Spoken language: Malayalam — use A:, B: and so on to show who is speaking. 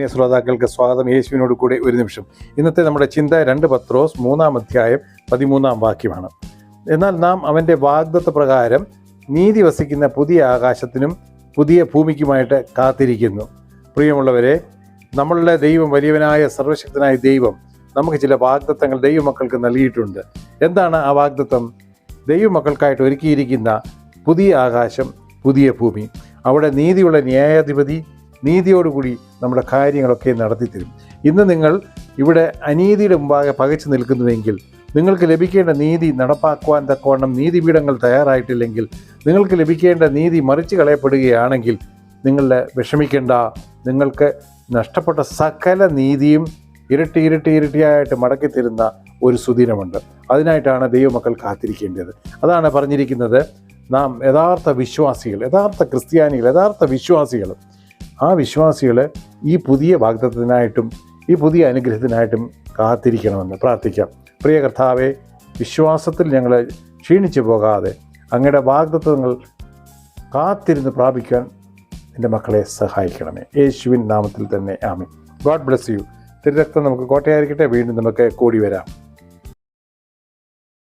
A: മാന്യ ശ്രോതാക്കൾക്ക് സ്വാഗതം. യേശുവിനോട് കൂടെ ഒരു നിമിഷം. ഇന്നത്തെ നമ്മുടെ ചിന്ത രണ്ട് പത്രോസ് മൂന്നാം അധ്യായം പതിമൂന്നാം വാക്യമാണ്. എന്നാൽ നാം അവന്റെ വാഗ്ദത്ത പ്രകാരം നീതി വസിക്കുന്ന പുതിയ ആകാശത്തിനും പുതിയ ഭൂമിക്കുമായിട്ട് കാത്തിരിക്കുന്നു. പ്രിയമുള്ളവരെ നമ്മളുടെ ദൈവം വലിയവനായ സർവശക്തനായ ദൈവം നമുക്ക് ചില വാഗ്ദത്തങ്ങൾ ദൈവമക്കൾക്ക് നൽകിയിട്ടുണ്ട്. എന്താണ് ആ വാഗ്ദത്തം? ദൈവമക്കൾക്കായിട്ട് ഒരുക്കിയിരിക്കുന്ന പുതിയ ആകാശം പുതിയ ഭൂമി. അവിടെ നീതിയുള്ള ന്യായാധിപതി നീതിയോടുകൂടി നമ്മുടെ കാര്യങ്ങളൊക്കെ നടത്തിത്തരും ഇന്ന് നിങ്ങൾ ഇവിടെ അനീതിയുടെ മുമ്പാകെ പകച്ചു നിൽക്കുന്നുവെങ്കിൽ നിങ്ങൾക്ക് ലഭിക്കേണ്ട നീതി നടപ്പാക്കുവാൻ തക്കവണ്ണം നീതിപീഠങ്ങൾ തയ്യാറായിട്ടില്ലെങ്കിൽ നിങ്ങൾക്ക് ലഭിക്കേണ്ട നീതി മറിച്ച് കളയപ്പെടുകയാണെങ്കിൽ നിങ്ങളുടെ വിഷമിക്കേണ്ട. നിങ്ങൾക്ക് നഷ്ടപ്പെട്ട സകല നീതിയും ഇരട്ടി ഇരട്ടി ഇരട്ടിയായിട്ട് മടക്കി തരുന്ന ഒരു സുദിനമുണ്ട്. അതിനായിട്ടാണ് ദൈവമക്കൾ കാത്തിരിക്കേണ്ടത്. അതാണ് പറഞ്ഞിരിക്കുന്നത് നാം യഥാർത്ഥ വിശ്വാസികൾ യഥാർത്ഥ ക്രിസ്ത്യാനികൾ യഥാർത്ഥ വിശ്വാസികൾ ആ വിശ്വാസികൾ ഈ പുതിയ വാഗ്ദത്തത്തിനായിട്ടും ഈ പുതിയ അനുഗ്രഹത്തിനായിട്ടും കാത്തിരിക്കണമെന്ന് പ്രാർത്ഥിക്കാം. പ്രിയ കർത്താവെ വിശ്വാസത്തിൽ ഞങ്ങൾ ക്ഷീണിച്ചു പോകാതെ അങ്ങയുടെ വാഗ്ദത്വങ്ങൾ കാത്തിരുന്ന് പ്രാപിക്കാൻ എന്റെ മക്കളെ സഹായിക്കണമേ. യേശുവിൻ നാമത്തിൽ തന്നെ ആമി ഗോഡ് ബ്ലെസ് യു. തിരുരക്തം നമുക്ക് കോട്ടയായിരിക്കട്ടെ. വീണ്ടും നമുക്ക് കൂടി വരാം.